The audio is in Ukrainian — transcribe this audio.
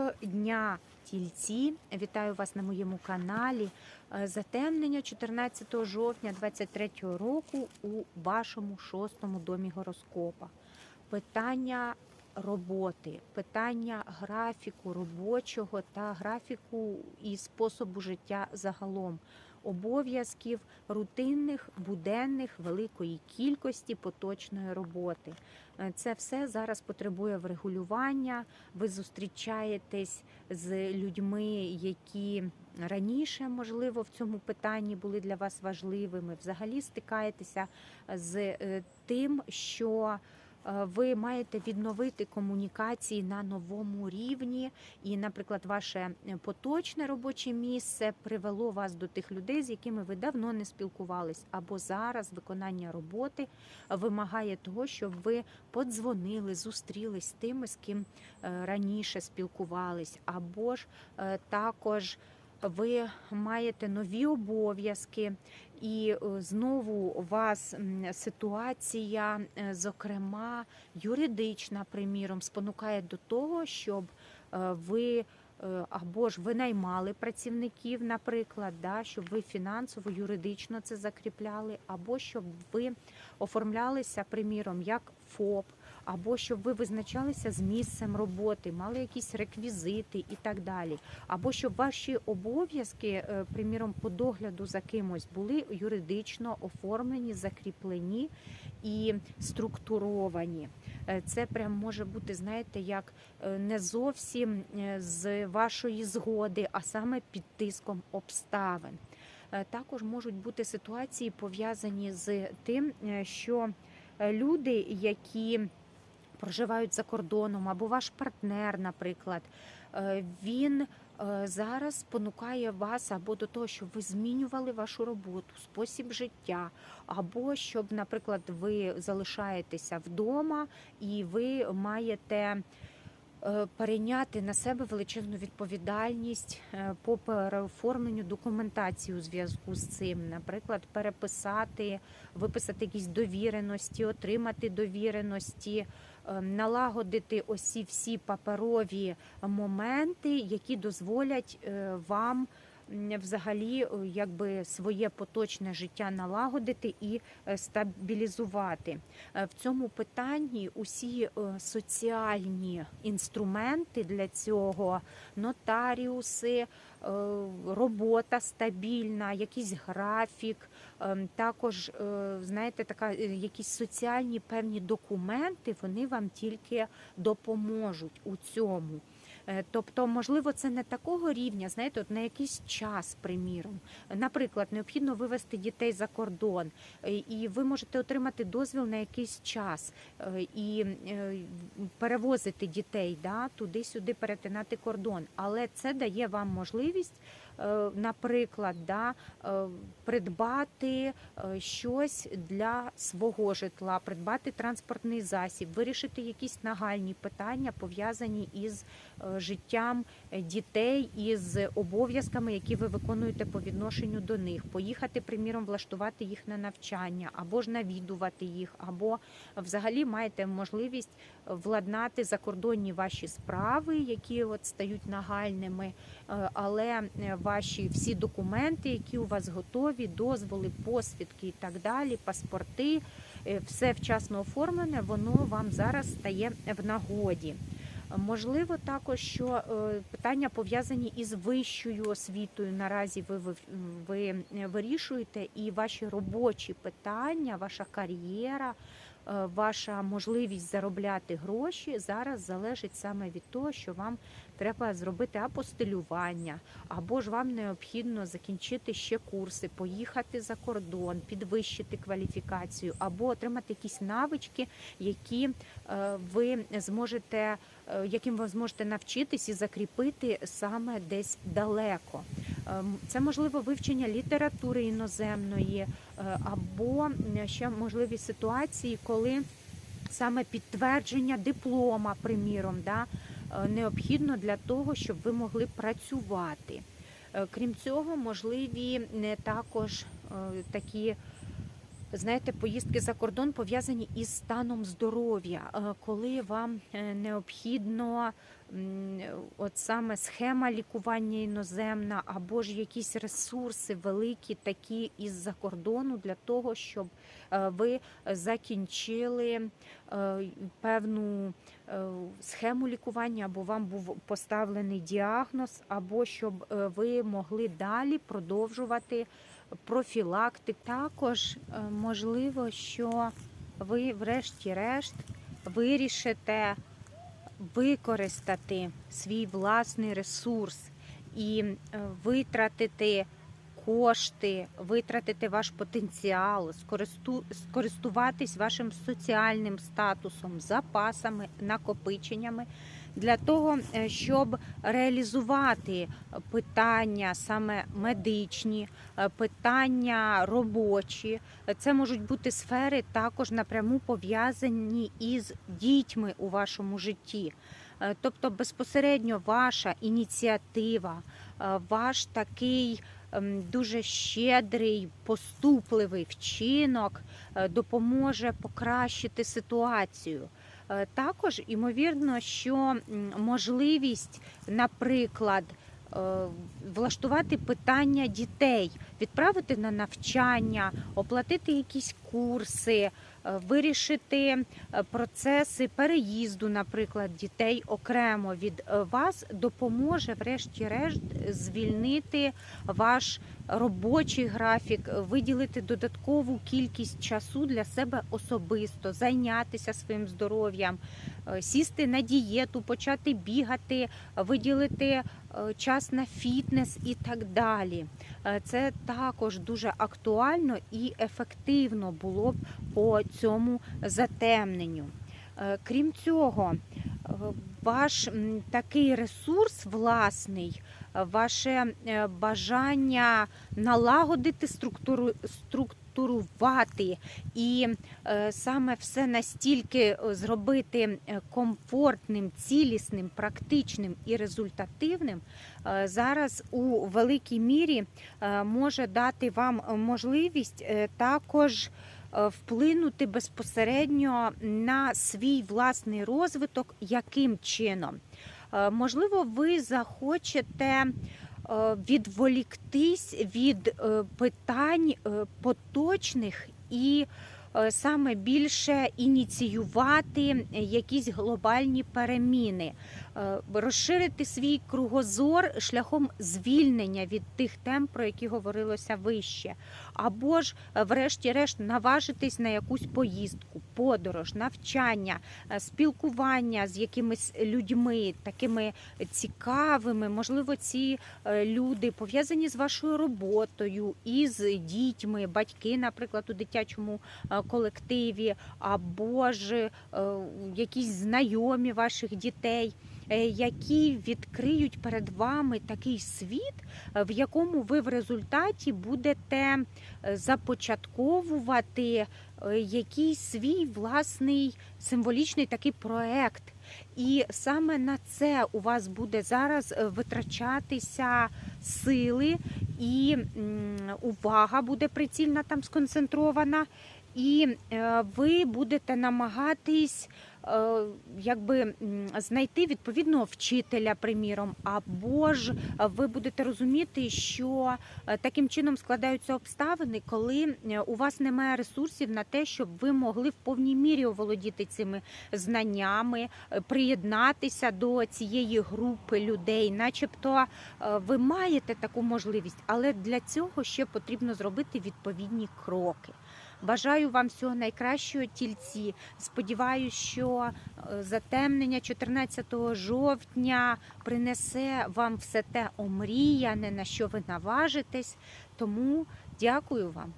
Доброго дня, тільці! Вітаю вас на моєму каналі. Е, Затемнення 14 жовтня 2023 року у вашому шостому домі гороскопа. Питання роботи, питання графіку робочого та графіку і способу життя загалом. Обов'язків рутинних, буденних, великої кількості поточної роботи. Е, Це все зараз потребує врегулювання. Ви зустрічаєтесь з людьми, які раніше, можливо, в цьому питанні були для вас важливими. Взагалі стикаєтеся з е, тим, що ви маєте відновити комунікації на новому рівні, і, наприклад, ваше е, поточне робоче місце привело вас до тих людей, з якими ви давно не спілкувались, або зараз виконання роботи вимагає того, щоб ви подзвонили, зустрілись з тими, з ким е, раніше спілкувались, або ж е, також ви маєте нові обов'язки, і е, знову у вас ситуація, е, зокрема юридична, приміром, спонукає до того, щоб е, ви. Або ж ви наймали працівників, наприклад, да, щоб ви фінансово, юридично це закріпляли, або щоб ви оформлялися, приміром, як ФОП, або щоб ви визначалися з місцем роботи, мали якісь реквізити і так далі. Або щоб ваші обов'язки, е, приміром, по догляду за кимось були юридично оформлені, закріплені і структуровані. Е, Це прям може бути, знаєте, як е, не зовсім з вашої згоди, а саме під тиском обставин. Також можуть бути ситуації пов'язані з тим, що люди, які проживають за кордоном, або ваш партнер, наприклад, е, він е, зараз спонукає вас або до того, щоб ви змінювали вашу роботу, спосіб життя, або щоб, наприклад, ви залишаєтеся вдома і ви маєте. е, Перейняти на себе величезну відповідальність по переоформленню документації у зв'язку з цим, наприклад, переписати, виписати якісь довіреності, отримати довіреності, е, налагодити осі всі паперові моменти, які дозволять е, вам взагалі е, якби своє поточне життя налагодити і е, стабілізувати. Е, В цьому питанні усі соціальні інструменти для цього, нотаріуси, робота стабільна, якийсь графік, також знаєте, така якісь соціальні певні документи, вони вам тільки допоможуть у цьому. Е, Тобто, можливо, це не такого рівня, знаєте, от на якийсь час, приміром. Наприклад, необхідно вивезти дітей за кордон, е, і ви можете отримати дозвіл на якийсь час е, і перевозити дітей да, туди-сюди перетинати кордон. Але це дає вам можливість, наприклад, да, е, придбати е, щось для свого житла, придбати транспортний засіб, вирішити якісь нагальні питання, пов'язані із е, життям е, дітей, із обов'язками, які ви виконуєте по відношенню до них, поїхати, приміром, влаштувати їх на навчання, або ж навідувати їх, або взагалі маєте можливість владнати закордонні ваші справи, які от стають нагальними, е, але е, ваші всі документи, які у вас готові, дозволи, посвідки і так далі, паспорти, е, все вчасно оформлене, воно вам зараз стає в нагоді. Можливо, також що е, питання пов'язані із вищою освітою. Наразі ви, ви, ви вирішуєте, і ваші робочі питання, ваша кар'єра, е, ваша можливість заробляти гроші зараз залежить саме від того, що вам треба зробити апостилювання, або ж вам необхідно закінчити ще курси, поїхати за кордон, підвищити кваліфікацію, або отримати якісь навички, які е, ви зможете, е, яким ви зможете навчитись і закріпити саме десь далеко. Ем, Це можливо вивчення літератури іноземної, е, або ще можливі ситуації, коли саме підтвердження диплома, приміром, да, е, необхідно для того, щоб ви могли працювати. Е, Крім цього, можливі не також е, такі Знаєте, поїздки за кордон пов'язані із станом здоров'я, е, коли вам е, необхідно от саме схема лікування іноземна або ж якісь ресурси великі, такі із-за кордону, для того, щоб е, ви закінчили певну схему лікування, або вам був поставлений діагноз, або щоб ви могли далі продовжувати профілактик. Також е, можливо, що ви, врешті-решт, вирішите використати свій власний ресурс і е, витратити кошти, витратити ваш потенціал, скористуватись вашим соціальним статусом, запасами, накопиченнями для того, е, щоб реалізувати питання саме медичні, е, питання робочі. Це можуть бути сфери також напряму пов'язані із дітьми у вашому житті. Е, Тобто безпосередньо ваша ініціатива, ваш такий ем, дуже щедрий, поступливий вчинок допоможе покращити ситуацію. Е, Також ймовірно, що можливість, наприклад, е, влаштувати питання дітей, відправити на навчання, оплатити якісь курси, е, вирішити е, процеси переїзду, наприклад, дітей окремо від е, вас допоможе, врешті-решт, звільнити ваш робочий графік, виділити додаткову кількість часу для себе особисто, зайнятися своїм здоров'ям, сісти на дієту, почати бігати, виділити час на фітнес і так далі. Це також дуже актуально і ефективно було б по цьому затемненню. Е, Крім цього, е, ваш такий ресурс власний, е, ваше бажання налагодити структуру, структурувати і е, саме все настільки е, зробити е, комфортним, цілісним, практичним і результативним, зараз у великій мірі може дати вам можливість також вплинути безпосередньо на свій власний розвиток, яким чином. Можливо, ви захочете відволіктись від е, питань е, поточних і е, саме більше ініціювати якісь глобальні переміни, е, розширити свій кругозор шляхом звільнення від тих тем, про які говорилося вище, або ж, е, врешті-решт, наважитись на якусь поїздку, подорож, навчання, е, спілкування з якимись людьми, такими цікавими. Можливо, ці е, люди пов'язані з вашою роботою, із дітьми, батьки, наприклад, у дитячому е, колективі, або ж е, якісь знайомі ваших дітей. е, Які відкриють перед вами такий світ, е, в якому ви в результаті будете започатковувати якийсь свій власний символічний такий проект. І саме на це у вас буде зараз витрачатися сили, і увага буде прицільна там сконцентрована, і е, ви будете намагатись е, якби знайти відповідного вчителя, приміром, або ж е, ви будете розуміти, що таким чином складаються обставини, коли у вас немає ресурсів на те, щоб ви могли в повній мірі оволодіти цими знаннями, приєднатися до цієї групи людей, начебто ви маєте таку можливість, але для цього ще потрібно зробити відповідні кроки. Бажаю вам всього найкращого тільці. Сподіваюся, що е, затемнення 14 жовтня принесе вам все те омріяне, на що ви наважитесь. Тому дякую вам.